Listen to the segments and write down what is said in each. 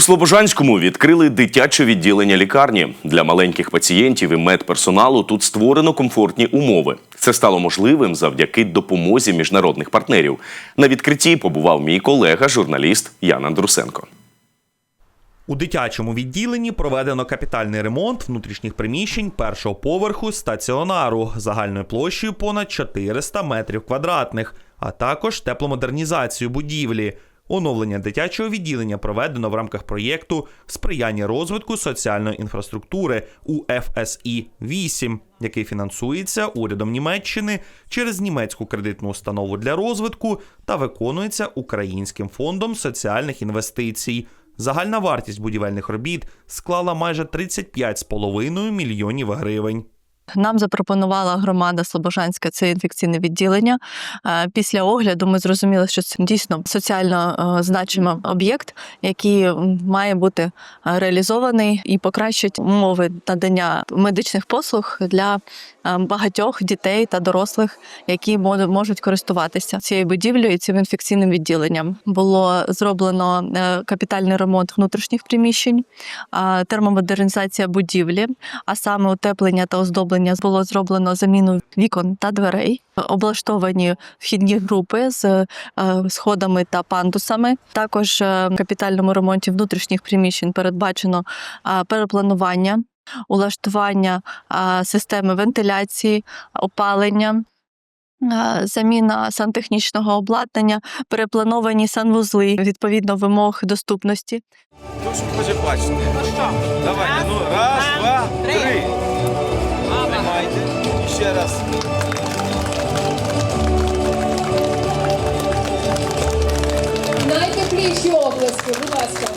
У Слобожанському відкрили дитяче відділення лікарні. Для маленьких пацієнтів і медперсоналу тут створено комфортні умови. Це стало можливим завдяки допомозі міжнародних партнерів. На відкритті побував мій колега, журналіст Ян Андрусенко. У дитячому відділенні проведено капітальний ремонт внутрішніх приміщень першого поверху стаціонару загальною площею понад 400 метрів квадратних, а також тепломодернізацію будівлі. Оновлення дитячого відділення проведено в рамках проєкту сприяння розвитку соціальної інфраструктури у ФСІ 8 який фінансується урядом Німеччини через німецьку кредитну установу для розвитку та виконується Українським фондом соціальних інвестицій. Загальна вартість будівельних робіт склала майже 35,5 мільйонів гривень. Нам запропонувала громада Слобожанська це інфекційне відділення. Після огляду ми зрозуміли, що це дійсно соціально е, значимий об'єкт, який має бути е, реалізований і покращить умови надання медичних послуг для е, багатьох дітей та дорослих, які можуть користуватися цією будівлею і цим інфекційним відділенням. Було зроблено капітальний ремонт внутрішніх приміщень, термомодернізація будівлі, а саме утеплення та оздоблення було зроблено заміну вікон та дверей, облаштовані вхідні групи з е, сходами та пандусами. Також е, в капітальному ремонті внутрішніх приміщень передбачено перепланування, улаштування системи вентиляції, опалення. Заміна сантехнічного обладнання, переплановані санвузли відповідно вимог доступності. Що хоче бачити? Ну що? Давайте, ну раз, два, три. Ще раз. Найтепліші обласки, будь ласка.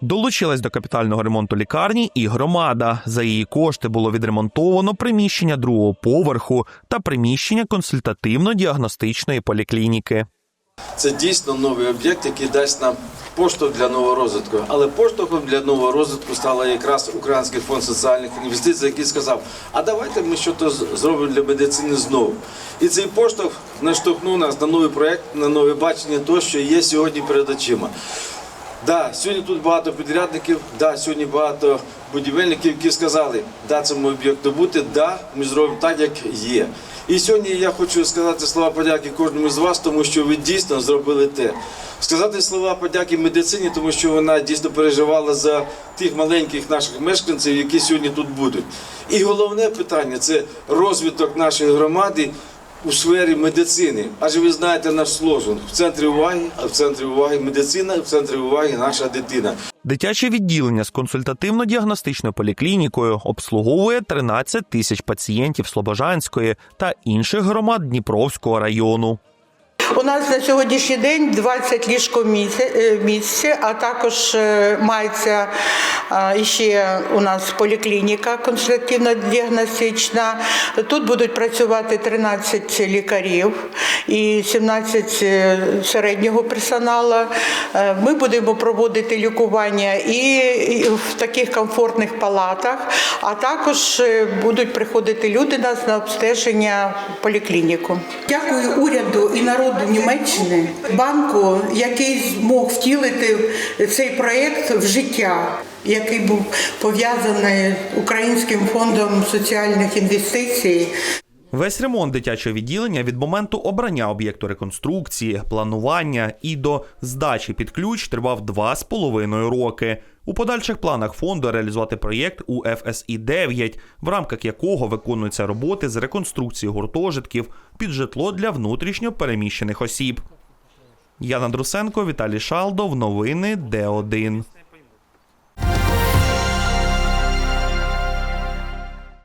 Долучилась до капітального ремонту лікарні і громада. За її кошти було відремонтовано приміщення другого поверху та приміщення консультативно-діагностичної поліклініки. Це дійсно новий об'єкт, який дасть нам поштовх для нового розвитку. Але поштовхом для нового розвитку стала якраз Український фонд соціальних інвестицій, який сказав: а давайте ми щось зробимо для медицини знову. І цей поштовх наштовхнув нас на новий проєкт, на нове бачення того, що є сьогодні перед очима. Да, сьогодні тут багато підрядників, да, сьогодні багато будівельників, які сказали, да, цьому об'єкту бути, да, ми зробимо так, як є. І сьогодні я хочу сказати слова подяки кожному з вас, тому що ви дійсно зробили те. Сказати слова подяки медицині, тому що вона дійсно переживала за тих маленьких наших мешканців, які сьогодні тут будуть. І головне питання це розвиток нашої громади у сфері медицини. Адже ви знаєте наш слоган в центрі уваги, а в центрі уваги медицина, в центрі уваги наша дитина. Дитяче відділення з консультативно-діагностичною поліклінікою обслуговує 13 тисяч пацієнтів Слобожанської та інших громад Дніпровського району. У нас на сьогоднішній день 20 ліжкомісць, а також е, мається е, ще у нас поліклініка консультативно-діагностична. Тут будуть працювати 13 лікарів і 17 е, середнього персоналу. Е, Ми будемо проводити лікування і в таких комфортних палатах, а також е, будуть приходити люди нас на обстеження в поліклініку. Дякую уряду і народу Німеччини, банку, який змог втілити цей проєкт в життя, який був пов'язаний Українським фондом соціальних інвестицій. Весь ремонт дитячого відділення від моменту обрання об'єкту реконструкції, планування і до здачі під ключ тривав два з половиною роки. У подальших планах фонду реалізувати проєкт у ФСІ 9 в рамках якого виконуються роботи з реконструкції гуртожитків під житло для внутрішньо переміщених осіб. Яна Друсенко, Віталій Шалдов. Новини Д1.